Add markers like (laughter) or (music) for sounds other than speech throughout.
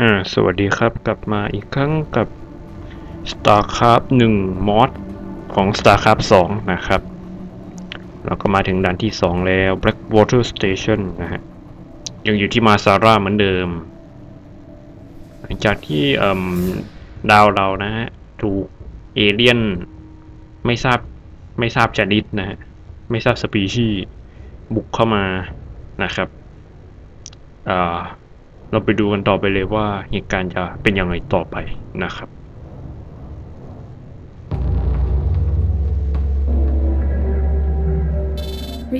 อ่าสวัสดีครับกลับมาอีกครั้งกับ StarCraft 1มอ d ของ StarCraft 2 นะครับ เราก็มาถึงด่านที่ 2 แล้ว Blackwater Station นะฮะยังอยู่ที่มาซาร่าเหมือนเดิม หลังจากที่ดาวเรานะฮะถูกเอเลียน ไม่ทราบไม่ทราบชนิดนะฮะไม่ทราบสปีชีบุกเข้ามานะครับอ่าเราไปดูกันต่อไปเลยว่าเหตุการณ์จะเป็นยังไงต่อไปนะครับ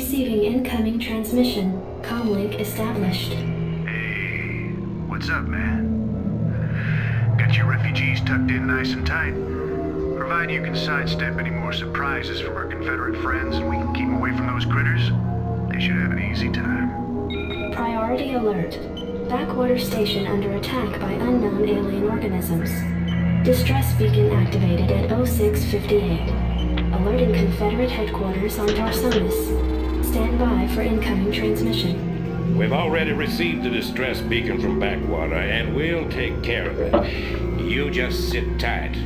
Receiving incoming transmission. Comlink established. Hey, what's up, man? Got your refugees tucked in nice and tight. Provided you can sidestep any more surprises from our Confederate friends and we can keep away from those critters, they should have an easy time. Priority alert. Backwater Station under attack by unknown alien organisms. Distress beacon activated at 0658. Alerting Confederate headquarters on Tarsonis. Stand by for incoming transmission. We've already received the distress beacon from Backwater, and we'll take care of it. You just sit tight.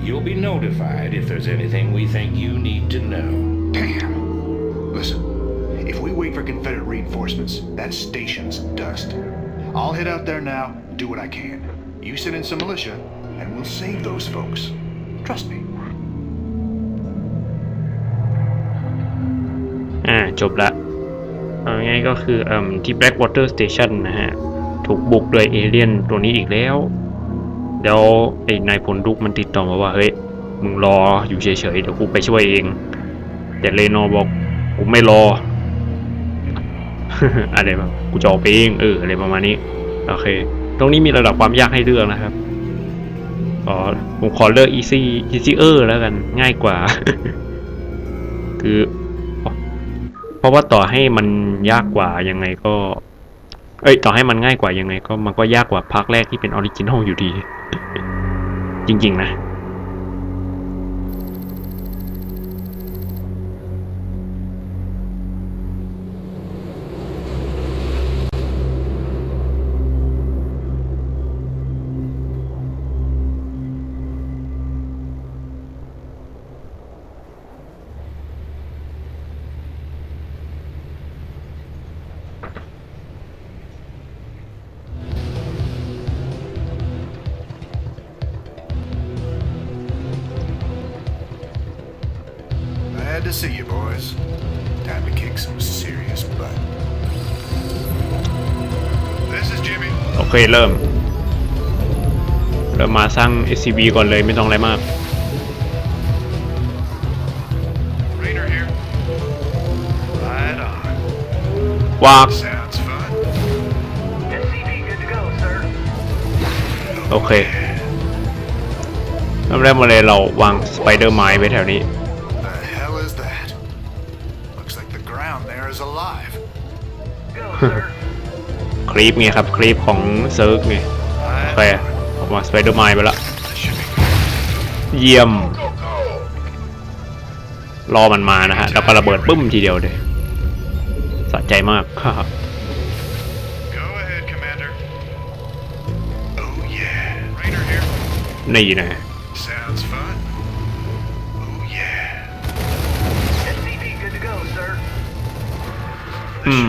You'll be notified if there's anything we think you need to know. Damn. (clears throat) Listen, if we wait for Confederate reinforcements, that station's dust. I'll head out there now, do what I can. You send in some militia, and we'll save those folks. Trust me. อ่าจบละเอาง่ายก็คือเอ่มที่ Blackwater Station นะฮะถูกบุกโดยเอเลี่ยนตัวนี้อีกแล้วเดี๋ยวไอ้นายผลลุกมันติดต่อมาว่าเฮ้ยมึงรออยู่เฉยๆ เดี๋ยวกูไปช่วยเอง แต่เลนอบอกกูไม่รออะไรแบบกูจะออกเองเอออะไรประมาณนี้โอเค ตรงนี้มีระดับความยากให้เลือกนะครับขอผมขอเลือกอีซี่อีซี่เออ แล้วกันง่ายกว่า คือ เพราะว่าต่อให้มันยากกว่ายังไงก็ เอ้ย ต่อให้มันง่ายกว่ายังไง ก็ มันก็ยากกว่าภาคแรกที่เป็นออริจินอลอยู่ดี จริง ๆ นะ glad to see you, boys. Time to kick some serious butt. This is Jimmy. โอเคเริ่มเริ่มมาสร้าง s c B ก่อนเลย ไม่ต้องอะไรมากว้าโอเคเริ่มแรกมาเลยเราวางสไปเดอร์ไม้ไว้แถวนี้คลิปไงครับคลิปของเซิร์กไงไปออกมาสไปเดอร์ไมล์ไปละเยี่ยมรอมันมานะฮะแล้วก็ระเบิดปุ้มทีเดียวเลยสะใจมากครับนี่นะอืม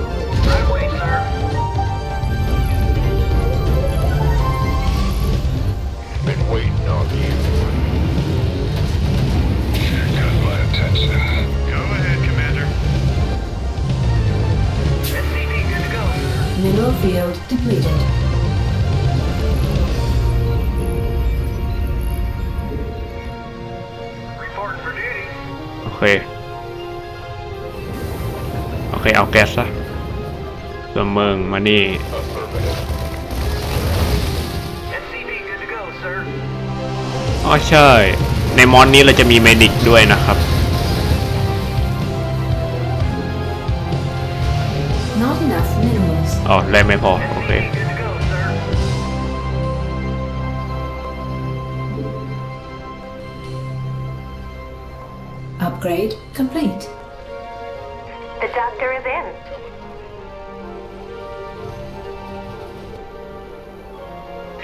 คเอาแก๊สซะสมเมืงมานี่อ๋อใช่ ในมอนนี้เราจะมีเมดิกด้วยนะครับอ๋อแรงไม่พอโอเคอัปเกรด complete The doctor is in.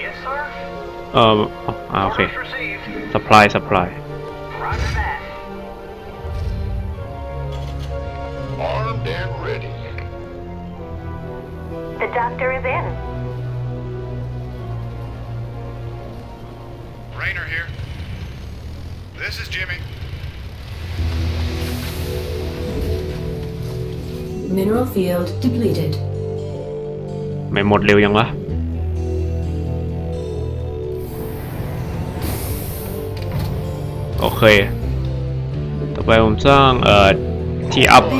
Yes, sir. Um, ah, okay. Supply, supply. Armed and ready. The doctor is in. Rainer here. This is Jimmy. ไม่หมดเร็วยังวะโอเคต่อไปผมสร้างเอ่อที่อัพเ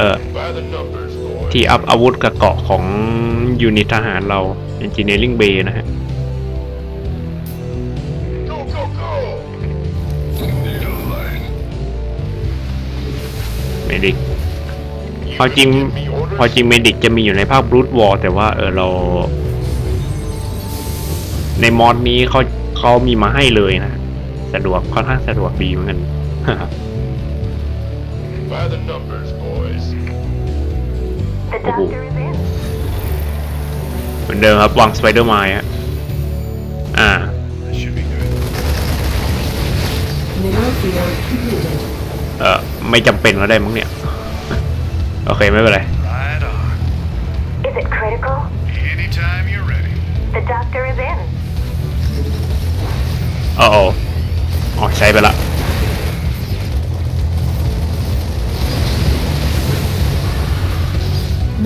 อ่อที่อัพ อาวุธกระเกาะของยูนิตทหารเราเอนจิเนียริ่งเบย์นะฮะพอาจริงพอจริงเมดิกจะมีอยู่ในภาคบรูทวอลแต่ว่าเออเรา ในมอดนี้เขาเขามีมาให้เลยนะ สะดวกค่อนข้างสะดวกดีเหมือนกันโอ้โหเหมือนเดิมครับ วางสไปเดอร์ไมอะอ่าเออไม่จำเป็นก็ได้มั้งเนี่ยโอเคไม่เป็นไร Right Is it critical? Anytime you're ready. The doctor is in. โอ้โหอ๋อใช้ไปละ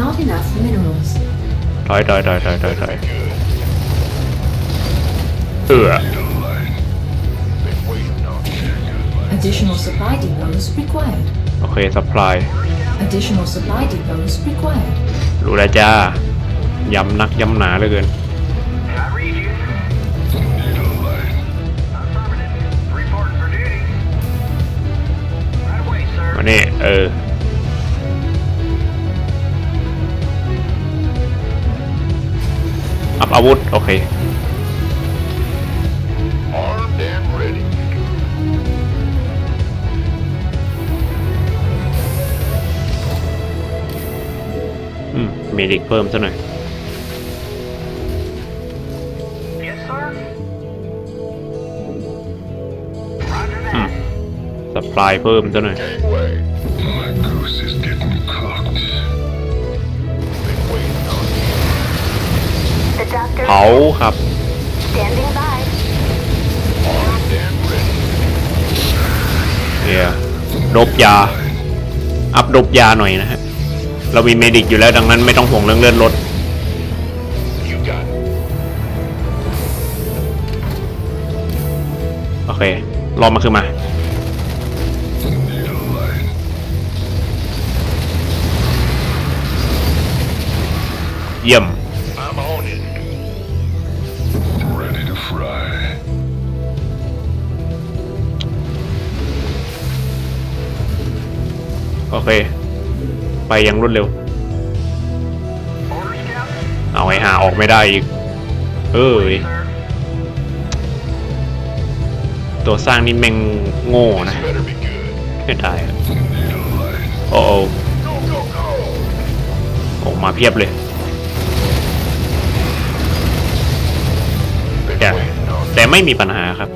Not enough minerals. ถอยถอยถอยถอยถอยถอย Good. เอือ Don't lie. Additional supply depots required. โอเค supply Additional supply depots required. รู้แล้วจ้าย้ำนักย้ำหนาเหลือเกินมานี่เอออัพอาวุธ โอเคเมดิกเพิ่มซะหน่อย Yes, sir. Roger that. สปายเพิ่มซะหน่อย Gateway. My goose is getting cooked. They wait on me. The doctor เผาครับ standing by. Armed and ready. เนี่ยดบยา อัพดบยาหน่อยนะฮะเรามีเมดิกอยู่แล้ว ดังนั้นไม่ต้องห่วงเรื่องเลือดลดโอเค รอมาขึ้นมาเยี่ยมโอเคไปอย่างรวดเร็ว เอาไอ้หาออกไม่ได้อีก เอ้ย ตัวสร้างนี่แม่งโง่นะ ไม่ได้โอ้โหออกมาเพียบเลยแต่แต่ไม่มีปัญหาครับ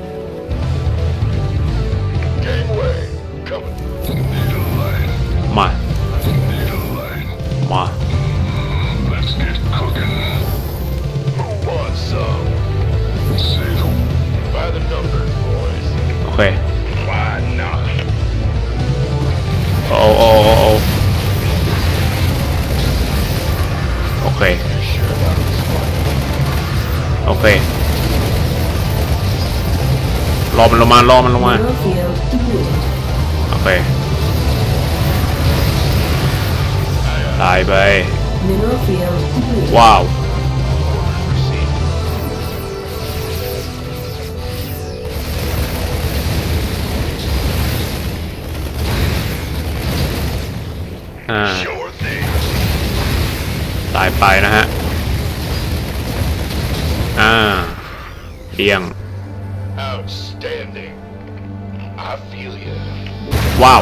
โอเครอมันลงมารอมันลงมาโอเคตายไปว้าวตายไปนะฮะเดียง ah, Outstanding. I feel you. Wow.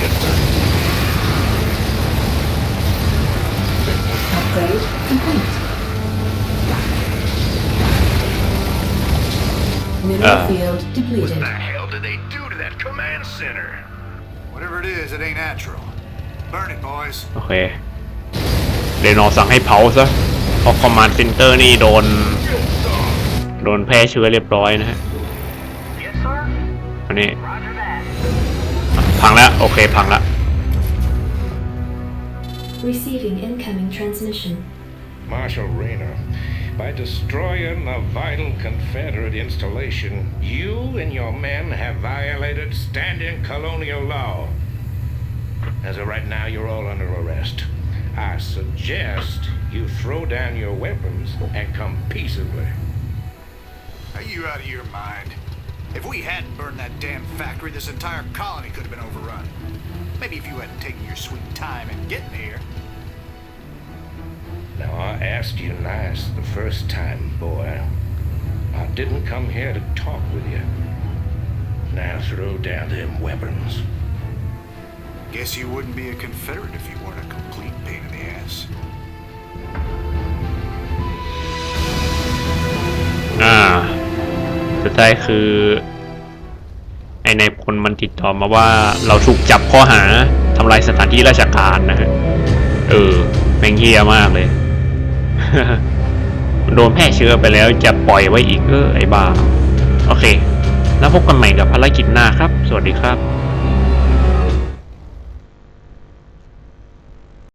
Yes, sir. Upgrade complete. Mineral Uh, field depleted. hell did they do to that command center? Whatever it is, it ain't natural. Burn it, boys. Okay. They โอเคเรนอสั่งให้เผาซะพอคอมมานด์เินเตอร์นี่โดน โดนแพ้เชื้อเรียบร้อยนะฮะ อันนี้พังแล้วโอเคพังแล้ว Receiving incoming transmission. Marshal Rayner, by destroying a vital Confederate installation, you and your men have violated standing colonial law. As of right now, you're all under arrest. I suggest you throw down your weapons and come peaceably. Are you out of your mind? If we hadn't burned that damn factory, this entire colony could have been overrun. Maybe if you hadn't taken your sweet time in getting here. Now, I asked you nice the first time, boy. I didn't come here to talk with you. Now throw down them weapons. Guess you wouldn't be a Confederate if you weren't a complete pain in the ass. ใุดท้ายคือ ไอ้นายพลมันติดต่อมาว่า เราถูกจับข้อหาทำลายสถานที่ราชการนะฮะเออ แม่งเฮียมากเลย โดนแพร่เชื้อไปแล้วจะปล่อยไว้อีก เออไอ้บ้าโอเค แล้วพบกันใหม่กับภารกิจหน้าครับ สวัสดีครับ